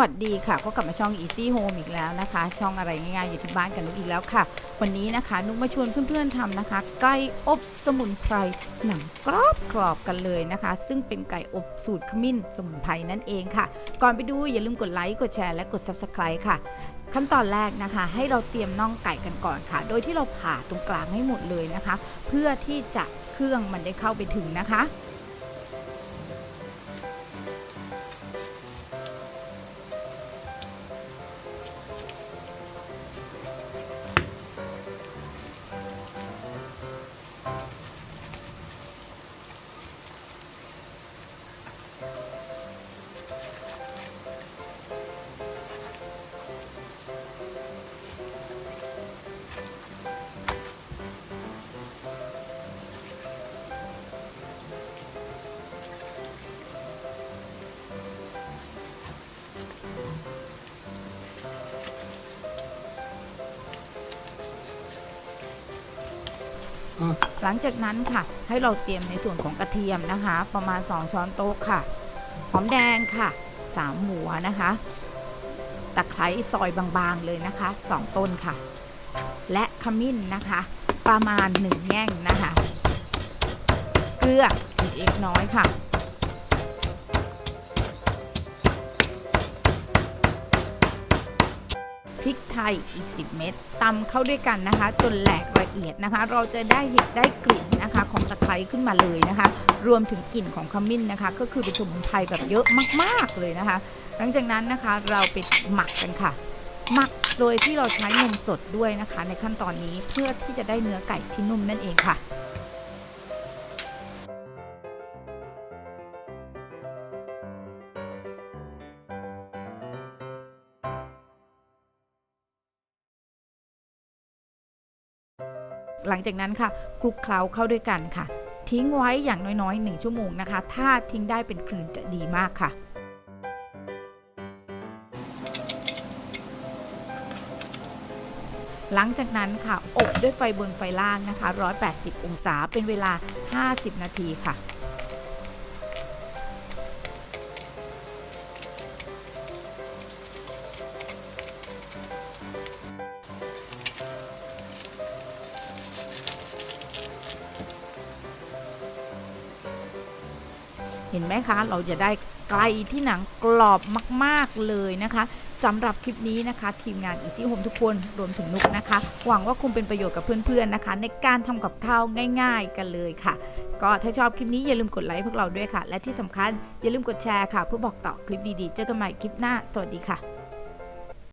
วัสดีค่ะก็กลับมาช่อง Easy Home อีกแล้วนะคะ ช่องอะไรง่ายๆอยู่ที่บ้านกันนุกอีกแล้วค่ะ วันนี้นะคะ นุกมาชวนเพื่อนๆทำนะคะ ไก่อบสมุนไพรหนังกรอบกรอบๆกันเลยนะคะ ซึ่งเป็นไก่อบสูตรขมิ้นสมุนไพรนั่นเองค่ะ ก่อนไปดูอย่าลืมกดไลค์กดแชร์และกด Subscribe ค่ะ ขั้นตอนแรกนะคะ ให้เราเตรียมน่องไก่กันก่อนค่ะ โดยที่เราผ่าตรงกลางให้หมดเลยนะคะ เพื่อที่จะเครื่องมันได้เข้าไปถึงนะคะ หลังจากนั้นค่ะ ให้เราเตรียมในส่วนของกระเทียมนะคะ ประมาณ 2 ช้อนโต๊ะค่ะ หอมแดงค่ะ3หัวนะคะตะไคร้ซอยบางๆเลยนะคะ 2 ต้นค่ะ และขมิ้นนะคะ ประมาณ 1 แง่งนะคะ เกลืออีกเล็กน้อยค่ะ ริกไทยอีก 10 เม็ดตำเข้าด้วยกันนะคะ จนแหลกละเอียดนะคะ เราจะได้เห็ดได้กลิ่นนะคะของตะไคร้ขึ้นมาเลยนะคะ รวมถึงกลิ่นของขมิ้นนะคะ ก็คือเป็นสมุนไพรแบบเยอะมาก ๆเลยนะคะ หลังจากนั้นนะคะเราไปหมักกันค่ะ หมักโดยที่เราใช้นมสดด้วยนะคะ ในขั้นตอนนี้เพื่อที่จะได้เนื้อไก่ที่นุ่มนั่นเองค่ะ หลังจากนั้นค่ะคลุกเคล้าเข้าด้วยกันค่ะ ทิ้งไว้อย่างน้อยๆ 1 ชั่วโมงนะคะ ถ้าทิ้งได้เป็นคืนจะดีมากค่ะ หลังจากนั้นค่ะ อบด้วยไฟบนไฟล่างนะคะ 180 องศาเป็นเวลา 50 นาทีค่ะ เห็นไหมคะ เราจะได้ไก่ที่หนังกรอบมากๆเลยนะคะสำหรับคลิปนี้นะคะ ทีมงานอีซี่โฮมทุกคนรวมถึงนุกนะคะ หวังว่าคงเป็นประโยชน์กับเพื่อนๆนะคะ ในการทำกับข้าวง่ายๆกันเลยค่ะ ก็ถ้าชอบคลิปนี้อย่าลืมกดไลค์พวกเราด้วยค่ะ และที่สำคัญอย่าลืมกดแชร์ค่ะ เพื่อบอกต่อคลิปดีๆ เจอกันใหม่คลิปหน้า สวัสดีค่ะ